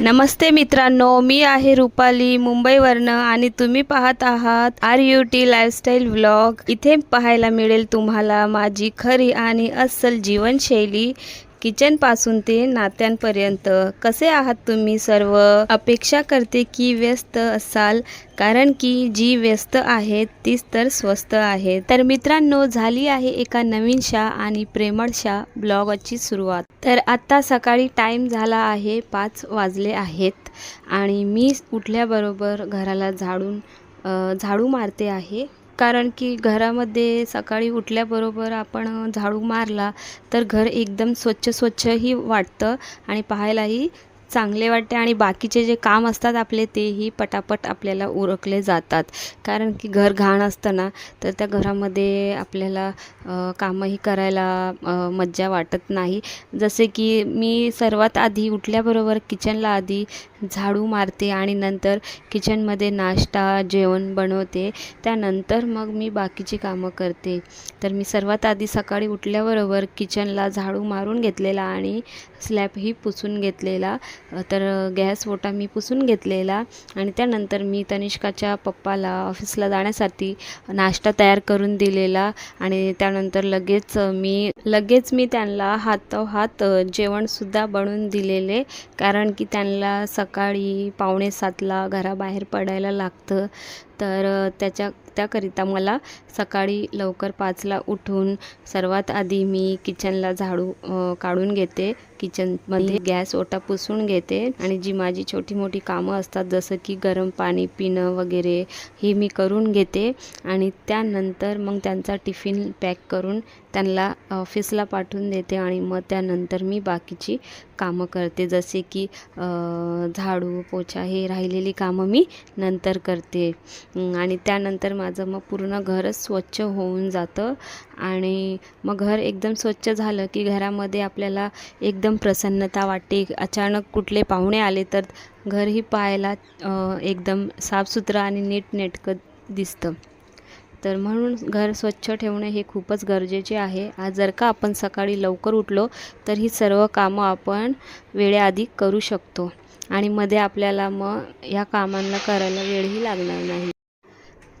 नमस्ते मित्रांनो मी आहे रुपाली मुंबईवरनं आणि तुम्ही पाहत आहात R U T lifestyle vlog इथे पाहायला मिळेल तुम्हाला माझी खरी आणि अस्सल जीवनशैली किचनपासून ते नात्यांपर्यंत. कसे आहात तुम्ही सर्व? अपेक्षा करते की व्यस्त असाल कारण की जी व्यस्त आहेत तीच तर स्वस्त आहेत तर मित्रांनो झाली आहे एका नवीनशा आणि प्रेमळशा ब्लॉगची सुरुवात. तर आत्ता सकाळी टाईम झाला आहे पाच वाजले आहेत. आणि मी उठल्याबरोबर घराला झाडून झाडू मारते आहे. कारण की घरामध्ये सकाळी उठल्याबरोबर आपण झाडू मारला तर घर एकदम स्वच्छ स्वच्छही वाटतं आणि पाहायलाही चांगले वाटते आणि बाकीचे जे काम असतात आपले तेही पटापट आपल्याला उरकले जातात. कारण की घर घाण असतं ना तर त्या घरामध्ये आपल्याला कामही करायला मज्जा वाटत नाही. जसे की मी सर्वात आधी उठल्याबरोबर किचनला आधी झाडू मारते आणि नंतर किचनमध्ये नाश्ता जेवण बनवते. त्यानंतर मग मी बाकीची कामं करते. तर मी सर्वात आधी सकाळी उठल्याबरोबर किचनला झाडू मारून घेतलेला आणि स्लॅबही पुसून घेतलेला. तर गॅस ओटा मी पुसून घेतलेला आणि त्यानंतर मी तनिष्काच्या पप्पाला ऑफिसला जाण्यासाठी नाश्ता तयार करून दिलेला आणि त्यानंतर लगेच मी लगेच मी त्यांना हातोहात हात जेवणसुद्धा बनवून दिलेले कारण की त्यांना सकाळी पावणे सातला घराबाहेर पडायला लागतं. तर त्याच्या त्याकरिता मला सकाळी लवकर पाचला उठून सर्वात आधी मी किचनला झाडू काढून घेते. किचनमध्ये गॅस ओटा पुसून घेते आणि जी माझी छोटी मोठी कामं असतात जसं की गरम पाणी पिणं वगैरे हे मी करून घेते. आणि त्यानंतर मग त्यांचा टिफिन पॅक करून त्यांना ऑफिसला पाठवून देते आणि मग त्यानंतर मी बाकीची कामं करते. जसे की झाडू पोछा हे राहिलेली कामं मी नंतर करते. आणि त्यानंतर माझं मग पूर्ण घरच स्वच्छ होऊन जातं. आणि मग घर एकदम स्वच्छ झालं की घरामध्ये आपल्याला एकदम प्रसन्नता वाटते. अचानक कुठले पाहुणे आले तर घरही पाहायला एकदम साफसुथरं आणि नीटनेटकं दिसतं. तर म्हणून घर स्वच्छ ठेवणे हे खूपच गरजेचे आहे. आज जर का आपण सकाळी लवकर उठलो तर ही सर्व कामं आपण वेळेआधी करू शकतो. आणि मध्ये आपल्याला मग ह्या कामांना करायला वेळही लागणार नाही.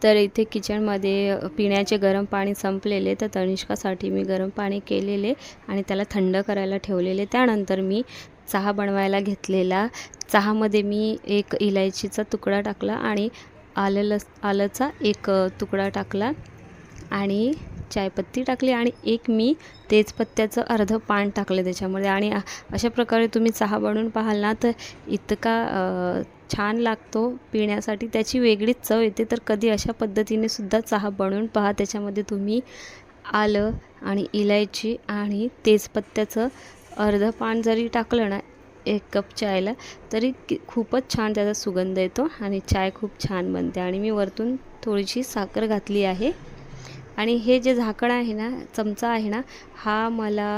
तर इथे किचनमध्ये पिण्याचे गरम पाणी संपलेले तर तनिष्कासाठी मी गरम पाणी केलेले आणि त्याला थंड करायला ठेवलेले. त्यानंतर मी चहा बनवायला घेतलेला. चहामध्ये मी एक इलायचीचा तुकडा टाकला आणि आलं लस आलंचा एक तुकडा टाकला आणि चायपत्ती टाकली आणि एक मी तेजपत्त्याचं अर्धं पान टाकलं त्याच्यामध्ये. आणि अशा प्रकारे तुम्ही चहा बनवून पाहाल ना तर इतका छान लागतो पिण्यासाठी. त्याची वेगळीच चव येते. तर कधी अशा पद्धतीने सुद्धा चहा बनवून पहा. त्याच्यामध्ये तुम्ही आलं आणि इलायची आणि तेजपत्त्याचं अर्धं पान जरी टाकलं ना एक कप चायला तरी खूपच छान त्याचा सुगंध येतो आणि चाय खूप छान बनते. आणि मी वरतून थोडीशी साखर घातली आहे. आणि हे जे झाकण आहे ना चमचा आहे ना हा मला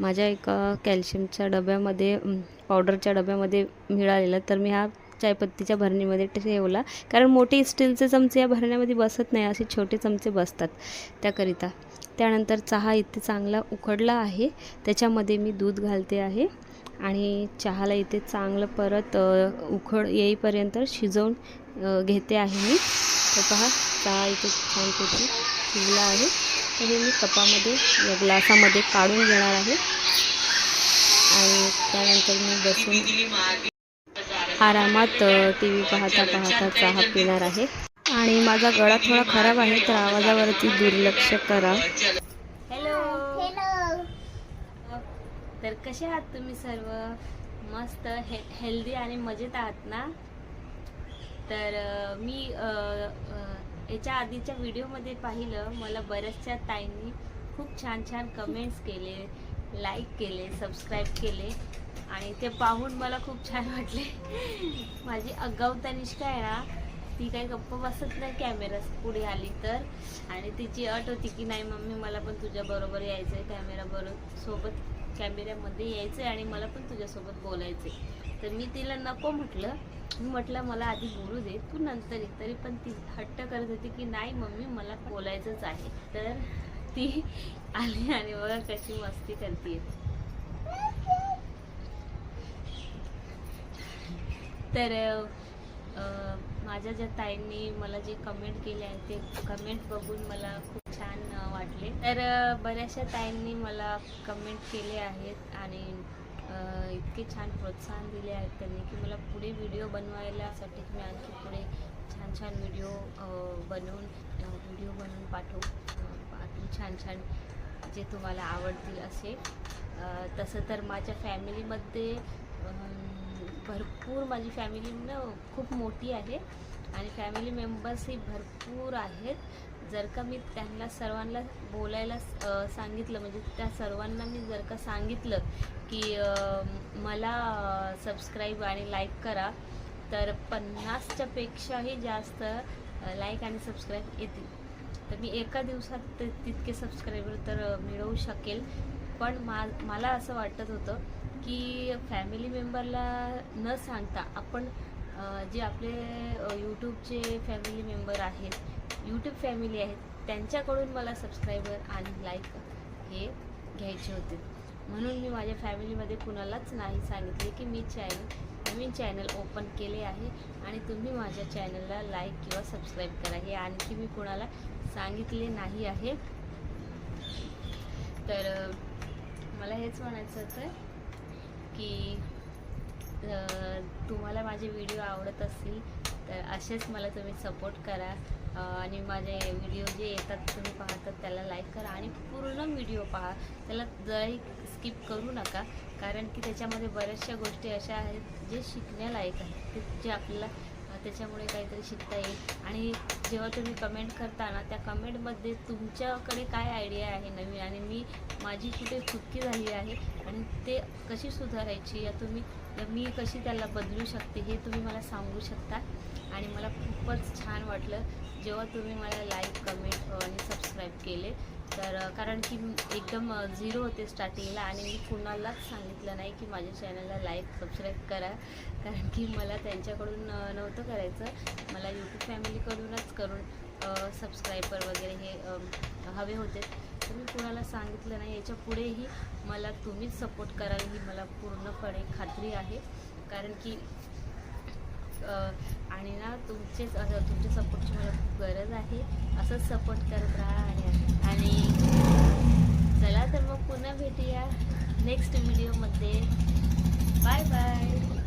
माझ्या एका कॅल्शियमच्या डब्यामध्ये पावडरच्या डब्यामध्ये मिळालेला. तर मी हा चायपत्तीच्या भरणीमध्ये ठेवला. कारण मोठे स्टीलचे चमचे या भरण्यामध्ये बसत नाही असे छोटे चमचे बसतात त्याकरिता. त्यानंतर चहा इथे चांगला उकडला आहे. त्याच्यामध्ये मी दूध घालते आहे. आणि चहाला इथे चांगलं परत उखड येईपर्यंत शिजवून घेते आहे मी. तर पहा चहा इथे छानपैकी शिजला आहे. तर हे मी कपामध्ये ग्लासामध्ये काढून घेणार आहे. आणि त्यानंतर मी बसून आरामात टी व्ही पाहता पाहता चहा पिणार आहे. आणि माझा गळा थोडा खराब आहे तर आवाजावरती दुर्लक्ष करा. तर कसे आहात तुम्ही सर्व? मस्त हे हेल्दी आणि मजेत आहात ना? तर मी याच्या आधीच्या व्हिडिओमध्ये पाहिलं मला बऱ्याचशा ताईंनी खूप छान छान कमेंट्स केले लाईक केले सबस्क्राईब केले आणि ते पाहून मला खूप छान वाटले. माझी अगाऊ तनिष्का आहे ना ती काही गप्प बसत नाही कॅमेरा पुढे आली तर. आणि तिची अट होती की नाही मम्मी मला पण तुझ्याबरोबर यायचं आहे कॅमेरा बरोबर सोबत कॅमेऱ्यामध्ये यायचं आहे आणि मला पण तुझ्यासोबत बोलायचं आहे तर मी तिला नको म्हटलं. मी म्हटलं मला आधी बोलू दे. तू नंतर ये. तरी पण ती हट्ट करत होती की नाही मम्मी मला बोलायचंच आहे. तर ती आली आणि बघा कशी मस्ती करते तर माझ्या ज्या ताईंनी मला जे कमेंट केले आहे ते कमेंट बघून मला खूप छान वाटले. तर बऱ्याचशा ताईंनी मला कमेंट केले आहेत आणि इतके छान प्रोत्साहन दिले आहेत त्यांनी की मला पुढे व्हिडिओ बनवायलासाठी मी आणखी पुढे छान छान व्हिडिओ बनवून व्हिडिओ बनवून पाठवू छान छान जे तुम्हाला आवडतील असे. तसं तर माझ्या फॅमिलीमध्ये भरपूर माझी फॅमिली ना खूप मोठी आहे. आणि फॅमिली मेंबर्सही भरपूर आहेत. जर का मी त्यांना सर्वांना बोलायला सांगितलं म्हणजे त्या सर्वांना मी जर का सांगितलं की मला सबस्क्राईब आणि लाईक करा तर पन्नासच्या पेक्षाही जास्त लाईक आणि सबस्क्राईब येतील. तर मी एका दिवसात ते तितके सबस्क्रायबर तर मिळवू शकेल. पण मा मला असं वाटत होतं की फॅमिली मेंबरला न सांगता आपण जे आपले यूट्यूबचे फॅमिली मेंबर आहेत यूट्यूब फॅमिली आहेत त्यांच्याकडून मला सबस्क्रायबर आणि लाईक हे घ्यायचे होते. म्हणून मी माझ्या फॅमिलीमध्ये कुणालाच नाही सांगितले की मी चॅनल नवीन चॅनल ओपन केले आहे आणि तुम्ही माझ्या चॅनलला लाईक किंवा सबस्क्राईब करा. हे आणखी मी कुणाला सांगितले नाही आहे. तर मला हेच म्हणायचं होतं की तुम्हाला माझे व्हिडिओ आवडत असतील तर असेच मला तुम्ही सपोर्ट करा. आणि माझे व्हिडिओ जे येतात तुम्ही पाहतात त्याला लाईक करा आणि पूर्ण व्हिडिओ पहा. त्याला जराही स्किप करू नका कारण की त्याच्यामध्ये बऱ्याचशा गोष्टी अशा आहेत जे शिकण्यालायक आहेत. जे आपल्याला त्याच्यामुळे काहीतरी शिकता येईल. आणि जेव्हा तुम्ही कमेंट करता ना त्या कमेंटमध्ये तुमच्याकडे काय आयडिया आहे नवीन? आणि मी माझी कुठे चुकी झाली आहे? आणि ते कशी सुधारायची? या तुम्ही तर मी कशी त्याला बदलू शकते हे तुम्ही मला सांगू शकता. आणि मला खूपच छान वाटलं जेव्हा तुम्ही मला लाईक कमेंट आणि सबस्क्राईब केले. तर कारण की एकदम झिरो होते स्टार्टिंगला आणि मी कुणालाच सांगितलं नाही की माझ्या चॅनलला लाईक सबस्क्राईब करा. कारण की मला त्यांच्याकडून नव्हतं करायचं. मला यूट्यूब फॅमिलीकडूनच करून सबस्क्रायबर वगैरे हे हवे होते. तर मी कुणाला सांगितलं नाही याच्या पुढेही मला तुम्हीच सपोर्ट कराल ही मला पूर्णपणे खात्री आहे. कारण की आणि ना तुमचेच तुमच्या सपोर्टची मला खूप गरज आहे. असंच सपोर्ट करत राहा आणि चला तर मग पुन्हा भेटूया नेक्स्ट व्हिडिओमध्ये बाय बाय